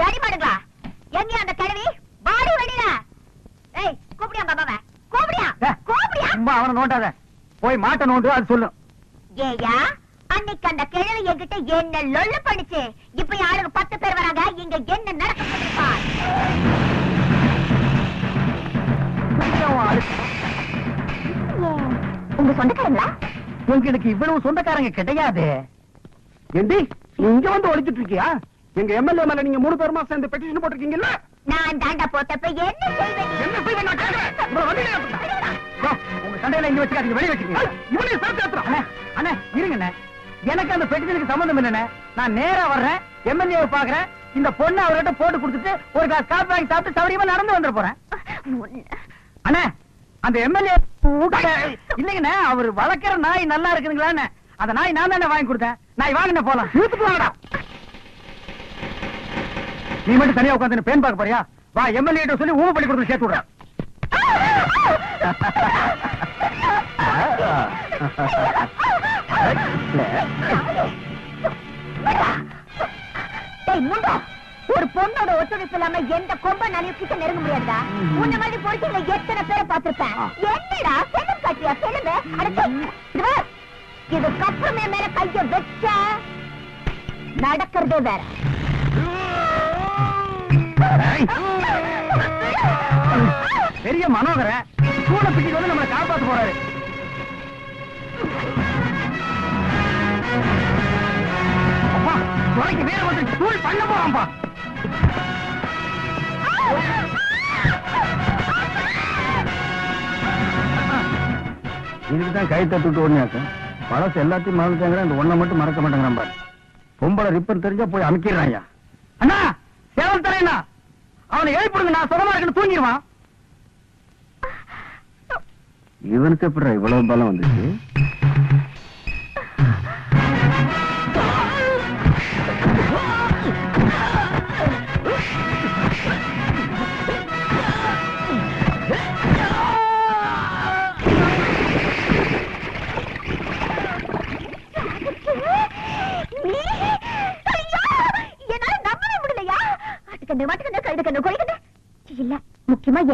தடி மாடுங்களா எங்க அந்த கிழவி? வாடி வெளியில. ஏய் கூப்பிடியா பாபாவ கூப்பிடியா. கூப்பிடியா? அவனை நோண்டாத. போய் மாட்டை நோண்டு அது சொல்லும். ஏயா அன்னைக்கு அந்த கிழவி என்கிட்ட என்ன லொல்லு பண்ணுச்சு. இப்ப ஆளுங்க பத்து பேர் வராங்க இங்க என்ன நடக்க உங்க சொந்தக்காரங்களா? உங்களுக்கு இவ்வளவு சொந்தக்காரங்க கிடையாது. ஏண்டி இங்க வந்து ஒழிச்சிட்டு இருக்கியா? எங்க எம்எல்ஏ மேல நீங்க மூணு பேருமா சேர்ந்து பெட்டிஷன் போட்டிருக்கீங்கல்ல? நான் தாண்டா போட்டப்ப என்ன செய்வேன்? என்ன செய்வேன் நான் கேக்குறேன். உங்களை வண்டியில உங்க சண்டையில இங்க வச்சுக்காதீங்க வெளிய வச்சுக்கீங்க. சேர்த்து ஏத்துறேன். அண்ணே அண்ணே இருங்கண்ணே. எனக்கு அந்த பெட்டிஷனுக்கு சம்பந்தம் இல்லண்ணே. நான் நேரா வர்றேன் எம்எல்ஏ பாக்குறேன் இந்த பொண்ணு அவர்கிட்ட போட்டு கொடுத்துட்டு ஒரு கிளாஸ் காப்பி வாங்கி சாப்பிட்டு சௌரியமா நடந்து வந்துட போறேன். அண்ணே அந்த எம்எல்ஏ இல்லைங்கண்ணே அவர் வளர்க்கிற நாய் நல்லா இருக்குதுங்களான்னு அந்த நாய் நான் தானே வாங்கி கொடுத்தேன். நாய் வாங்கின போலாம். இழுத்துட்டு வாங்கடா. நீ மட்டும் தனியா உட்காந்து பேன் பார்க்க போறியா? வா எம்எல்ஏ சொல்லி ஊம பள்ளி கொடுத்து சேர்த்து விடுறேன் ஒரு பொண்ணோட ஒத்துழைப்பு இல்லாம எந்த கொம்ப நனையும் கிட்ட நெருங்க முடியாதா உன்ன மாதிரி பொறுத்தவங்க எத்தனை பேரை பார்த்திருப்பேன்? என்னடா செல்லம் காட்டியா செல்லுங்க? இதுக்கப்புறம் மேல கைய வச்ச நடக்கிறதே வேற. பெரிய மனோகர கூட பிடிச்சு வந்து நம்மளை காப்பாத்து போறாரு. அப்பா துறைக்கு வேற வந்து ஸ்கூல் பண்ண போறான்ப்பா. இதுக்கு தான் கை தட்டுட்டு ஓடினாக்க பழசு எல்லாத்தையும் மறந்துட்டாங்க அந்த ஒண்ணை மட்டும் மறக்க மாட்டேங்கிறான் பாரு. பொம்பளை ரிப்பர் தெரிஞ்சா போய் அமைக்கிறாயா அண்ணா சேவல் தலையண்ணா. அவனை எழுப்பிடுங்க நான் சுகமா இருக்குன்னு தூங்கிடுவான். இவனுக்கு எப்படி இவ்வளவு பலம் வந்துச்சு?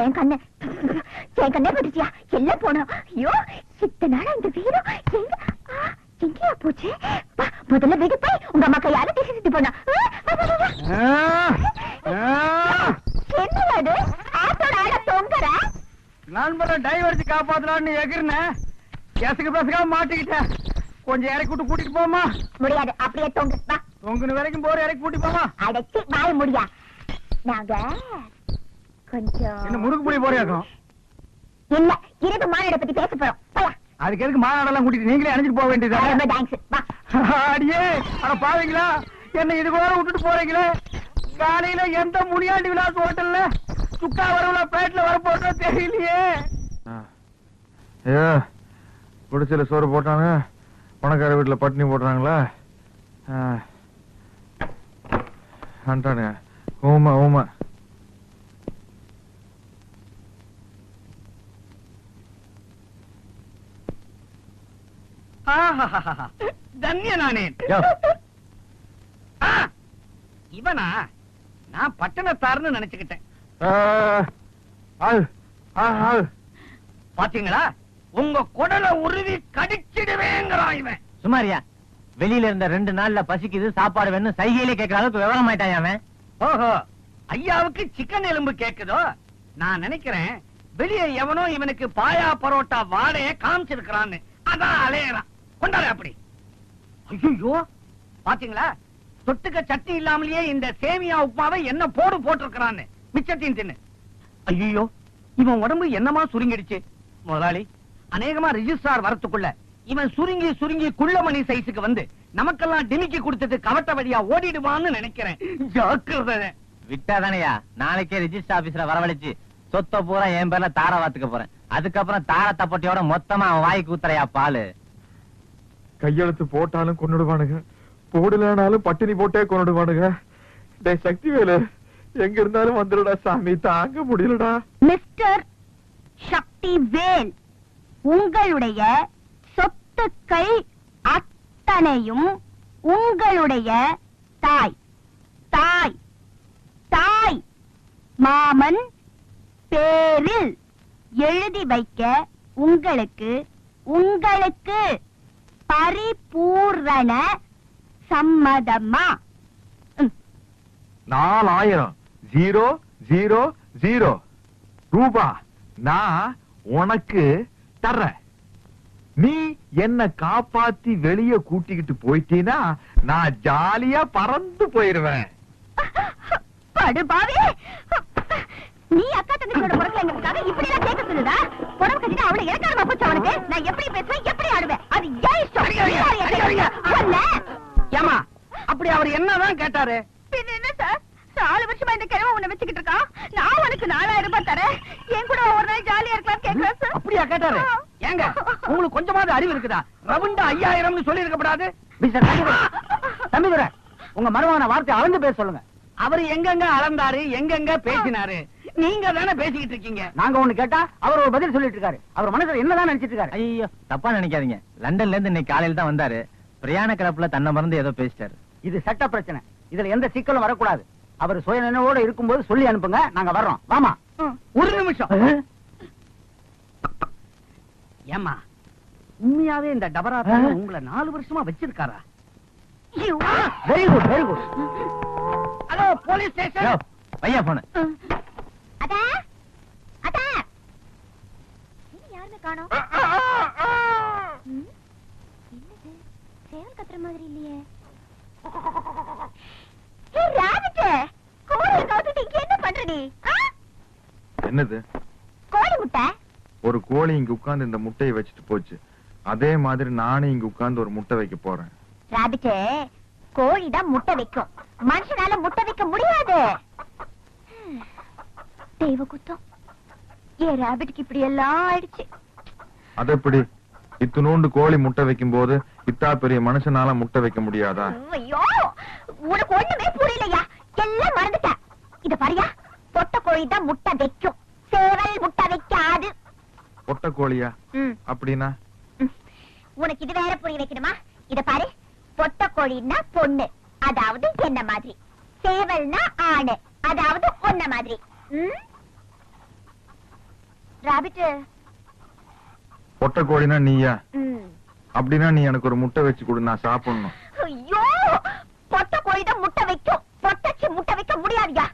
என் கண்ணு. என் கண்ணே பட்டுச்சியா எல்லாம் போனோம். ஐயோ இத்தனை நாளா இந்த வீரம் எங்க? ஆ, எங்கேயா போச்சு? வா, முதல்ல வீடு போய் உங்க அம்மா கையால பேசி சுத்தி போனா என்ன அது ஆத்தோட ஆட தொங்குற? நண்பரை டைவர்ஸ் காப்பாத்தலாம்னு எகிர்னேன் கேசுக்கு பேசுக்காம மாட்டிக்கிட்டேன் கொஞ்சம் இறக்கி விட்டு கூட்டிட்டு போமா முடியாது அப்படியே தொங்கு. உங்க வரைக்கும் போற இறக்கி கூட்டி போமா அடைச்சி வாய முடியா. நாங்க கொஞ்சம் என்ன முறுக்கு புளி போறியாக்கும் இல்ல இரவு மாநாட பத்தி பேச போறோம். அதுக்கு எதுக்கு மாநாடெல்லாம் கூட்டிட்டு நீங்களே அணைச்சிட்டு போக வேண்டியது ரொம்ப தேங்க்ஸ் வா. அடியே அட பாவீங்களா? என்ன இது கூட விட்டுட்டு போறீங்களே? காலையில எந்த முனியாண்டி விலாஸ் ஹோட்டல்ல சுக்கா வரவுல பிளேட்ல வர போட்டோ தெரியலையே. ஐயா குடிசையில் சோறு போட்டாங்க பணக்கார வீட்டில் பட்டினி போடுறாங்களா? அண்டானுங்க ஊமை ஊமை. ஆ, இவனா? நான் பட்டணத்தார்னு நினைச்சுக்கிட்டேன். பாத்தீங்களா? உங்க குடலை உருவி கடிச்சிடுவேங்கிறான் இவன். சுமாரியா வெளியில இருந்த ரெண்டு நாள்ல பசிக்குது சாப்பாடு வேணும் சைகையிலே கேட்கற அளவுக்கு விவரம் அவன்? ஓஹோ ஐயாவுக்கு சிக்கன் எலும்பு கேக்குதோ? நான் நினைக்கிறேன் வெளியே எவனோ இவனுக்கு பாயா பரோட்டா வாடைய காமிச்சிருக்கிறான்னு. அதான் அலையறான். கொண்டாரு அப்படி. ஐயோ பாத்தீங்களா? தொட்டுக்க சட்னி இல்லாமலேயே இந்த சேமியா உப்புமாவை என்ன போடு போட்டிருக்கிறான்னு. மிச்சத்தையும் தின்னு. ஐயோ இவன் உடம்பு என்னமா சுருங்கிடுச்சு? முதலாளி அநேகமா ரிஜிஸ்ட்ரார் வரத்துக்குள்ள இவன் சுருங்கி சுருங்கி குள்ளமணி சைஸுக்கு வந்து நமக்கெல்லாம் டிமிக்கி கொடுத்துட்டு கவட்ட வழியா ஓடிடுவான்னு நினைக்கிறேன். ஜாக்கிரதை. விட்டாதானயா? நாளைக்கே ரிஜிஸ்டர் ஆபீஸ்ல வரவழைச்சு சொத்த பூரா என் பேர்ல தார வாத்துக்க போறேன். அதுக்கப்புறம் தார தப்பட்டியோட மொத்தமா அவன் வாய்க்கு ஊத்துறையா பாலு? கையெழுத்து போட்டாலும் கொன்னுடுவானுங்க. போடலனாலும் பட்டினி போட்டே கொண்டுடுவானுங்க டே சக்தி வேலு எங்க இருந்தாலும் வந்துடுடா சாமி. தாங்க முடியலடா. மிஸ்டர் சக்தி வேல் உங்களுடைய சொத்துக்கள் அத்தனையும் உங்களுடைய தாய் தாய் மாமன் பேரில் எழுதி வைக்க உங்களுக்கு உங்களுக்கு பரிபூரண சம்மதமா? நாலாயிரம். Zero zero zero. ரூபா நான் உனக்கு தர்றேன். நீ என்ன காப்பாத்தி வெளிய கூட்டிக்கிட்டு போயிட்டீனா நான் ஜாலியா பறந்து போயிருவேன். படுபாவி நீ அக்கா தங்கச்சியோட பிறக்கலைங்கிறதுக்காக இப்படி எல்லாம் கேட்க சொல்லுதா? புறம் கட்டிட்டு அவளை இறக்காரமா போச்சு அவனுக்கு நான் எப்படி பேசுவேன் எப்படி ஆடுவேன்? அது ஏன் இஷ்டம். ஏமா அப்படி அவர் என்னதான் கேட்டாரு? பின்ன என்ன சார்? நாலு வருஷமா இந்த கிழமை உன்னை வச்சுக்கிட்டு இருக்கான். நான் உனக்கு நாலாயிரம் ரூபாய் தரேன். என் கூட ஒரு நாள் ஜாலியா இருக்கலாம் கேட்கிறேன் சார்? அப்படியா கேட்டாரு? ஏங்க உங்களுக்கு கொஞ்சமாவது அறிவு இருக்குதா? ரவுண்டா ஐயாயிரம்னு சொல்லி இருக்கப்படாது தம்பிதுரை உங்க மருமகன வார்த்தை அளந்து பேச சொல்லுங்க. அவர் எங்கெங்க அளந்தாரு எங்கெங்க பேசினாரு? நீங்க தானே பேசிக்கிட்டு இருக்கீங்க. நாங்க ஒண்ணு கேட்டா அவர் ஒரு பதில் சொல்லிட்டு இருக்காரு. அவர் மனசுல என்னதான் நினைச்சிட்டு இருக்காரு? ஐயோ தப்பா நினைக்காதீங்க. லண்டன்ல இருந்து இன்னைக்கு காலையில தான் வந்தாரு. பிரயாண கிளப்புல தன்னை மறந்து ஏதோ பேசிட்டாரு. இது சட்ட பிரச்சனை. இதுல எந்த சிக்கலும் வரக்கூடாது. அவர் சுய நினைவோட இருக்கும்போது சொல்லி அனுப்புங்க. நாங்க வர்றோம். வாமா. ஒரு நிமிஷம். ஏமா உண்மையாவே இந்த டபரா பையன் உங்களை நாலு வருஷமா வச்சிருக்காரா. Very good very good hello police station பையா போன அத்தா அத்தா என்ன யாருமே காணோம் ம்? என்னது சேவல் கத்துற மாதிரி இல்லையே ஏய் ராபிட் கோழி கவுத்துட்டு இங்க என்ன பண்ற நீ ஆ? என்னது? கோழி முட்டை? ஒரு கோழி இங்க உட்கார்ந்து இந்த முட்டையை வச்சுட்டு போச்சு. அதே மாதிரி நானும் இங்க உட்கார்ந்து ஒரு முட்டை வைக்க போறேன். ராபிட் கோழி தான் முட்டை வைக்கும். மனுஷனால முட்டை வைக்க முடியாது. தெய்வ குத்தம் ஏன் ராபிட்க்கு இப்படி எல்லாம் ஆயிடுச்சு. அது எப்படி இத்தினூண்டு கோழி முட்டை வைக்கும் போது இத்தா பெரிய மனுஷனால முட்டை வைக்க முடியாதா? ஐயோ உனக்கு ஒண்ணுமே புரியலையா? எல்லாம் மறந்துட்ட. இத பாரியா பொட்ட கோழி தான் முட்டை வைக்கும். சேவல் முட்டை வைக்காது. பொட்டை கோழியா. உனக்கு இது வேற புரிய வைக்கணுமா? இத பாரு பொட்ட கோழின்னா பொண்ணு. அதாவது என்ன மாதிரி? சேவல்னா ஆணு. அதாவது ஒன்ன மாதிரி? ராபிட் பொட்டை கோழினா நீயா. அப்படின்னா நீ எனக்கு ஒரு முட்டை வச்சு கொடு நான் சாப்பிடணும். ஐயோ பொட்ட கோழி தான் முட்டை வைக்கும். பொட்டச்சி முட்டை வைக்க முடியாதுயா.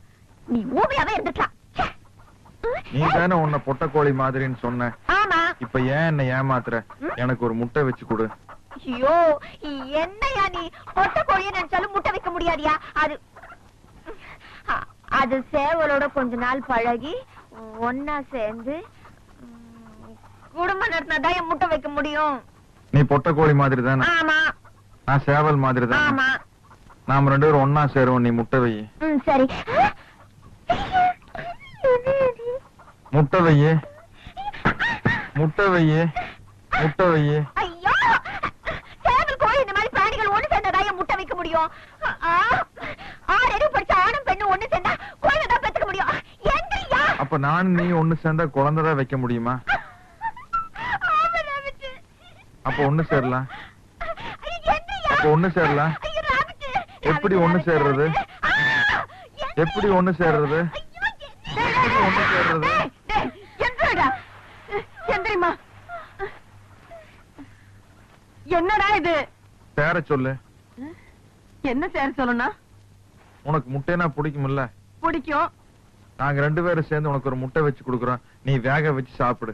நீ ஊமையாவே இருந்துக்கலாம். நீ தானே உன்னை பொட்டை கோழி மாதிரின்னு சொன்ன. ஆமா. இப்ப ஏன் என்ன ஏமாத்துற? எனக்கு ஒரு முட்டை வச்சு கொடு. ஐயோ என்னையா நீ? பொட்ட கோழியை நினைச்சாலும் முட்டை வைக்க முடியாதியா? அது அது சேவலோட கொஞ்ச நாள் பழகி ஒன்னா சேர்ந்து குடும்பம் நடத்தினாதான் என் முட்டை வைக்க முடியும். நீ பொட்டை கோழி மாதிரி தானே ஆமா. நான் சேவல் மாதிரி தானே ஆமா. நாம ரெண்டு பேரும் ஒன்னா சேருவோம் நீ முட்டை வை ம் சரி. முட்டை வையே. முட்டை வையே. முட்டை ஐயோ! சேவல் கோழி இந்த மாதிரி பிராணிகள் ஒண்ணு சேர்ந்ததா முட்டை வைக்க முடியும்? ஆறு படிச்ச ஆணும் பெண்ணும் ஒண்ணு சேர்ந்தா குழந்தை தான் பெத்துக்க முடியும். அப்ப நான் நீ ஒண்ணு சேர்ந்தா குழந்தைதான் வைக்க முடியுமா. அப்ப ஒண்ணு சேரலாம்? அப்ப ஒண்ணு சேரலாம். எப்படி ஒண்ணு சேர்றது? எப்படி ஒண்ணு சேர்றது? ஒண்ணு சேர்றது? என்னடா இது? சேர சொல்லு. என்ன சேர சொல்லணும் உனக்கு முட்டைனா பிடிக்கும்ல பிடிக்கும். நாங்க ரெண்டு பேரும் சேர்ந்து உனக்கு ஒரு முட்டை வச்சு கொடுக்குறோம். நீ வேக வச்சு சாப்பிடு.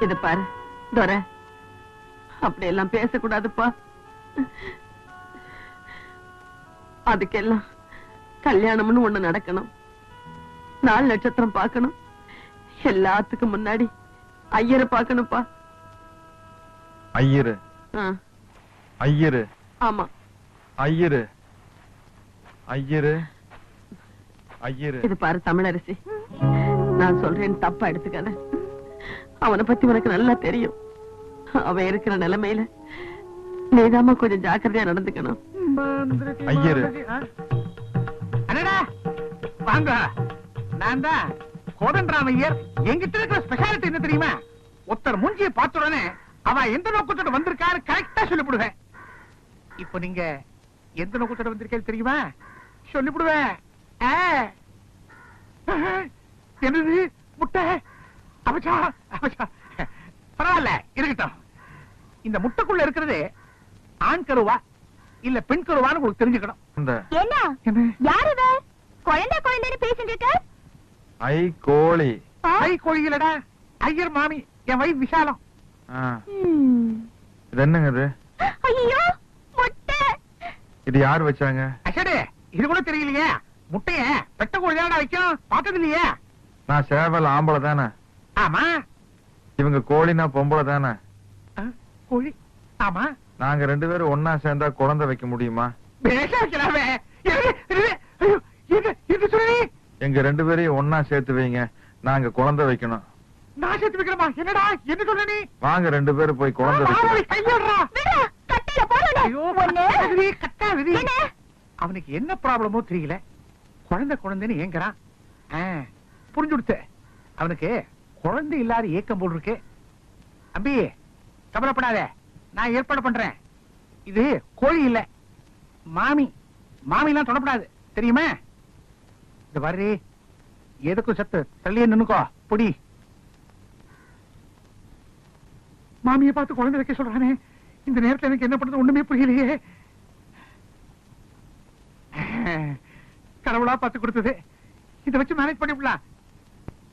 இது பாரு துரை அப்படி எல்லாம் பேசக்கூடாதுப்பா. அதுக்கெல்லாம் கல்யாணம்னு ஒண்ணு நடக்கணும். நாலு நட்சத்திரம் பார்க்கணும். எல்லாத்துக்கும் முன்னாடி ஐயரை பார்க்கணும்ப்பா. ஐயரு. ஐயரு. ஆமா. ஐயரு. ஐயரு. ஐயரு. இது பாரு தமிழரசி. நான் சொல்றேன் தப்பா எடுத்துக்காத. அவனை பத்தி உனக்கு நல்லா தெரியும். அவன் இருக்கிற நிலைமையில நீதாம்மா கொஞ்சம் ஜாக்கிரதையா நடந்துக்கணும். ஐயரு. அடடா! வாங்க. நான் தான் கோதண்டராமையர் எங்கிட்ட இருக்கிற ஸ்பெஷாலிட்டி என்ன தெரியுமா? ஒருத்தர் மூஞ்சியை பார்த்த உடனே அவ எந்த நோக்கத்தோட வந்திருக்காரு கரெக்டா சொல்லிவிடுவேன். இப்போ நீங்க எந்த நோக்கத்தோட வந்திருக்கேன் தெரியுமா? சொல்லிவிடுவேன். என்னது? முட்டை? அபச்சா அபச்சா பரவாயில்ல இருக்கட்டும். இந்த முட்டைக்குள்ள இருக்கிறது ஆண் கருவா இல்ல பெண் கருவான்னு உங்களுக்கு தெரிஞ்சுக்கணும். என்ன என்ன? யாரு குழந்தை குழந்தைன்னு பேசிட்டு இருக்க? ஐ கோழி? ஐ கோழிகளடா ஐயர் மாமி என் வயிறு விசாலம். இது என்னங்க இது? ஐயோ முட்டை. இது யார் வச்சாங்க? அச்சடே இது கூட தெரியலையே. முட்டைய பெட்ட கோழி தானடா வைக்கும் பார்த்தது இல்லையே நான் சேவல் ஆம்பளை தானே. ஆமா. இவங்க கோழினா பொம்பளை தானே? கோழி. ஆமா. நாங்க ரெண்டு பேரும் ஒன்னா சேர்ந்தா குழந்தை வைக்க முடியுமா? எங்க ரெண்டு பேரையும் ஒன்னா சேர்த்து வைங்க. நாங்க குழந்தை வைக்கணும். நான் சேர்த்து வைக்கிறமா என்னடா? என்ன சொல்ற நீ? வாங்க ரெண்டு பேரும் போய் குழந்தை. என்ன? அவனுக்கு என்ன ப்ராப்ளமோ தெரியல. குழந்தை குழந்தைன்னு ஏங்குறான். புரிஞ்சு கொடுத்து அவனுக்கு குழந்தை இல்லாத ஏக்கம் போல் இருக்கு. அம்பி கவலைப்படாத. நான் ஏற்பாடு பண்றேன். இது கோழி இல்ல. மாமி மாமிலாம் தொடப்படாது தெரியுமா? இந்த பாரு எதுக்கும் சத்து தள்ளியே நின்னுக்கோ. பொடி. மாமியை பார்த்து குழந்தை வைக்க சொல்றானே. இந்த நேரத்துல எனக்கு என்ன பண்றது ஒண்ணுமே புரியலையே. கடவுளா பார்த்து கொடுத்தது. இதை வச்சு மேனேஜ் பண்ணிவிடலாம்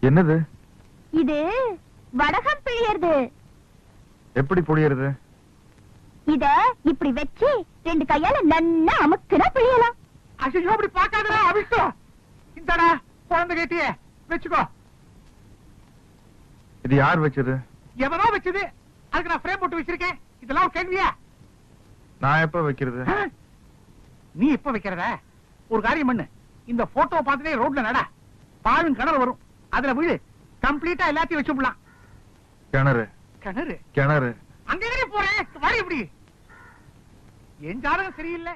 என்னது? இது வடகம் பிழியறது. எப்படி புளியறது இத இப்படி வச்சு ரெண்டு கையால நன்னா அமுக்குனா பிழியலாம். ஐயோ அப்படி பார்க்காதடா அவிஷ்டோ இந்தடா குழந்தை கேட்டியே வச்சுக்கோ. இது யார் வச்சது? எவனோ வச்சது. அதுக்கு நான் ஃப்ரேம் போட்டு வச்சிருக்கேன். இதெல்லாம் ஒரு கேள்வியா? நான் எப்ப வைக்கிறது? ஆ? நீ இப்ப வைக்கிறத? ஒரு காரியம் பண்ணு. இந்த போட்டோ பார்த்துட்டே ரோட்ல நட. பாழும் கிணறு வரும். அதுல விழு. கம்ப்ளீட்டா எல்லாத்தையும் வச்சு விடலாம் கிணறு. கிணறு? கிணறு. அங்க போறேன் வழி எப்படி? என் ஜாதகம் சரியில்லை.